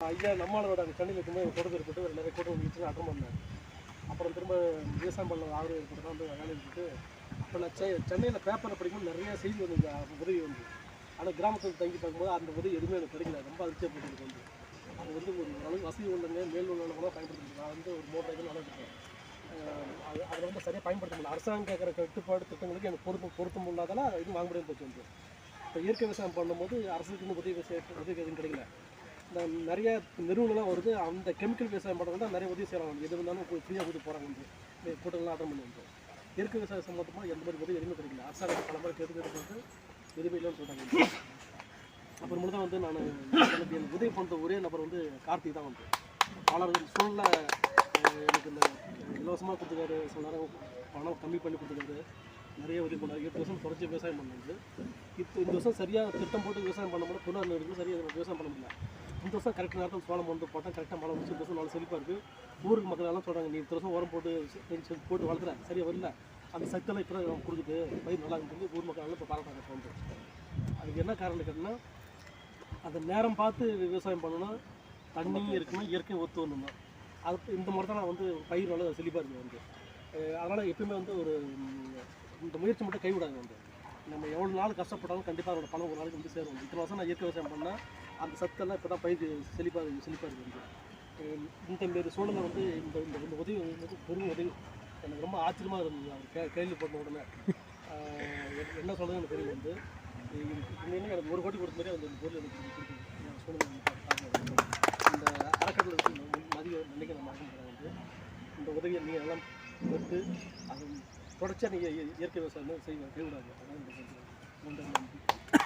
ஐயா நம்மளோட அந்த சென்னையில் இருக்கும்போது தொடர்பு ஏற்பட்டு ஒரு நிறைய கூட்டம் வீட்டில் அட்டன் பண்ணேன். அப்புறம் திரும்ப விவசாயம் ஆதரவு ஏற்பட்டு தான் வந்து வேலை இருந்துட்டு அப்போ நான் செ சென்னையில் பேப்பரில் படிக்கும்போது நிறைய செய்தி வந்து இந்த உதவி வந்து. ஆனால் கிராமத்தில் தங்கி பார்க்கும்போது அந்த உதவி எதுவுமே எனக்கு கிடைக்கல. ரொம்ப அதிர்ச்சியப்பட்டு வந்து. அது வந்து ஒரு அளவுக்கு வசதி உள்ளவங்க மேல் உள்ளவங்க பயன்படுத்திட்டு நான் வந்து ஒரு மோட்டர் இது இருக்கேன். அது அதை ரொம்ப சரியாக பயன்படுத்த முடியல. அரசாங்கம் கேட்குற கட்டுப்பாடு திட்டங்களுக்கு எனக்கு பொறுப்பு பொருத்தம் இல்லாதால இது வாங்க முடியாது போச்சு வந்து. இப்போ இயற்கை விவசாயம் பண்ணும்போது அரசுக்கு உதவி விவசாயம் உதவி எதுவும் கிடைக்கல. நிறைய நிறுவனம்லாம் வருது. அந்த கெமிக்கல் விவசாயம் பண்ணுறவங்க தான் நிறைய உதவி செய்கிறாங்க எது இருந்தாலும் ஃப்ரீயாக கொடுத்து போகிறாங்க வந்து. கூட்டங்கள்லாம் அட்டன் பண்ணி வந்து. இயற்கை விவசாயம் சம்மந்தமாக எந்த மாதிரி உதவி எதுவுமே கிடைக்கல. அரசாங்கம் பல மாதிரி கேட்டு கேட்டு எதுவுமே இல்லைன்னு சொல்கிறாங்க அப்புறம் அப்புறமேட்டு தான் வந்து நான் எனக்கு எனக்கு உதவி பண்ணுற ஒரே நபர் வந்து கார்த்திக் தான் வந்து. பலர் சூழ்நிலை எனக்கு இந்த இலவசமாக கொடுத்துருக்காரு. சில நேரம் பணம் கம்மி பண்ணி கொடுத்துருக்காரு. நிறைய உதவி பண்ணார். எட்டு வருஷம் தொடர்ச்சி விவசாயம் பண்ணது இப்போ இந்த வருஷம் சரியாக திட்டம் போட்டு விவசாயம் பண்ண முடியும் புனர் இருக்குது சரியாக விவசாயம் பண்ண முடியல. இந்த வருஷம் கரெக்ட் நேரத்தில் சோளம் வந்து போட்டால் கரெக்டாக மழை வந்துச்சு இந்த வருஷம் நல்லா செழிப்பாக இருக்குது ஊருக்கு மக்கள் எல்லாம் சொல்கிறாங்க நீ இந்த வருஷம் உரம் போட்டு போட்டு வளர்க்குற சரியாக வரல. அந்த சத்தெல்லாம் இப்போ தான் கொடுக்குது. பயிர் நல்லா இருக்குது ஊர் மக்கள் இப்போ பாராட்டாங்க இப்போ வந்து அதுக்கு என்ன காரணம் கேட்டிங்கன்னா அந்த நேரம் பார்த்து விவசாயம் பண்ணணும் தண்ணி இருக்கணும் இயற்கை ஒத்து வரணும் அது இந்த முறை தான் நான் வந்து பயிர் நல்லா செழிப்பாக இருக்குது வந்து. அதனால் எப்பயுமே வந்து ஒரு இந்த முயற்சி மட்டும் கைவிடாது வந்து. நம்ம எவ்வளோ நாள் கஷ்டப்பட்டாலும் கண்டிப்பாக அதோட பணம் ஒரு நாளைக்கு வந்து சேரும் இத்தனை வருஷம் நான் இயற்கை விவசாயம் பண்ணால் அந்த சத்தெல்லாம் இப்போ தான் பயிர் செழிப்பாக செழிப்பாக இருக்குது இந்த மாரி சூழலை வந்து இந்த இந்த இந்த உதவி வந்து பெரும் உதவி. எனக்கு ரொம்ப ஆச்சரியமாக இருந்தது. அவர் கே கேள்விப்பட்ட உடனே. என்ன- என்ன சொல்கிறது எனக்கு தெரியல வந்து. இன்னும் எனக்கு ஒரு கோடி கொடுத்த மாதிரி அந்த பொருள் எனக்கு கொடுக்குது. சூழ்நிலை வந்து இந்த அறக்கட்டளை மதிய நினைக்க நம்ம வந்து. இந்த உதவியை நீங்கள் எல்லாம் பெற்று அது தொடர்ச்சியாக நீங்கள் இயற்கை விவசாயம் செய்ய கைவிடாது அதான் இந்த நன்றி.